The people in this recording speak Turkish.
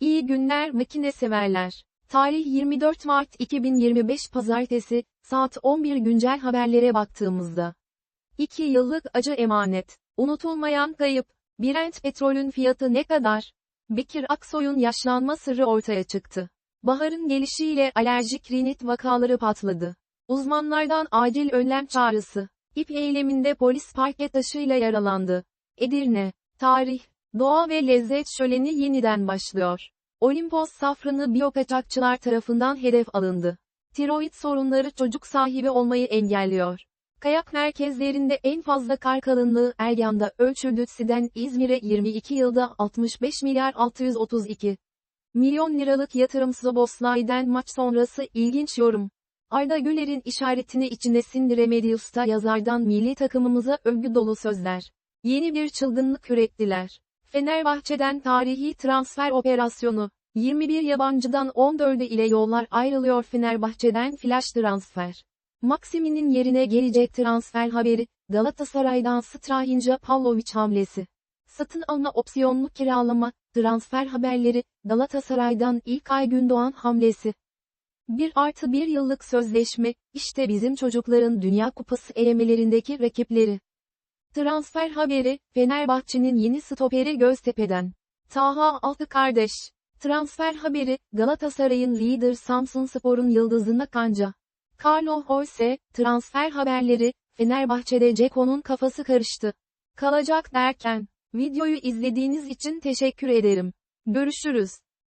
İyi günler makine severler. Tarih 24 Mart 2025 Pazartesi, saat 11 güncel haberlere baktığımızda. 2 yıllık acı emanet. Unutulmayan kayıp. Brent petrolün fiyatı ne kadar? Bekir Aksoy'un yaşlanma sırrı ortaya çıktı. Baharın gelişiyle alerjik rinit vakaları patladı. Uzmanlardan acil önlem çağrısı. İp eyleminde polis parke taşıyla yaralandı. Edirne. Tarih. Doğa ve lezzet şöleni yeniden başlıyor. Olimpos safranı biyokaçakçılar tarafından hedef alındı. Tiroid sorunları çocuk sahibi olmayı engelliyor. Kayak merkezlerinde en fazla kar kalınlığı Eryan'da ölçüldü. Siden İzmir'e 22 yılda 65 milyar 632 milyon liralık yatırım Zoboslay'den maç sonrası ilginç yorum. Arda Güler'in işaretini içinde sindire Medius'ta yazardan milli takımımıza övgü dolu sözler. Yeni bir çılgınlık ürettiler. Fenerbahçe'den tarihi transfer operasyonu. 21 yabancıdan 14'ü ile yollar ayrılıyor Fenerbahçe'den flash transfer. Maksimi'nin yerine gelecek transfer haberi, Galatasaray'dan Strahinja Pavlovic hamlesi. Satın alma opsiyonlu kiralama, transfer haberleri, Galatasaray'dan ilk ay Gündoğan hamlesi. 1 artı 1 yıllık sözleşme, işte bizim çocukların Dünya Kupası elemelerindeki rakipleri. Transfer haberi, Fenerbahçe'nin yeni stoperi Göztepe'den. Taha Altı kardeş. Transfer haberi, Galatasaray'ın lider Samsun Spor'un yıldızına kanca. Carlo Horse, transfer haberleri, Fenerbahçe'de Ceko'nun kafası karıştı. Kalacak derken, videoyu izlediğiniz için teşekkür ederim. Görüşürüz.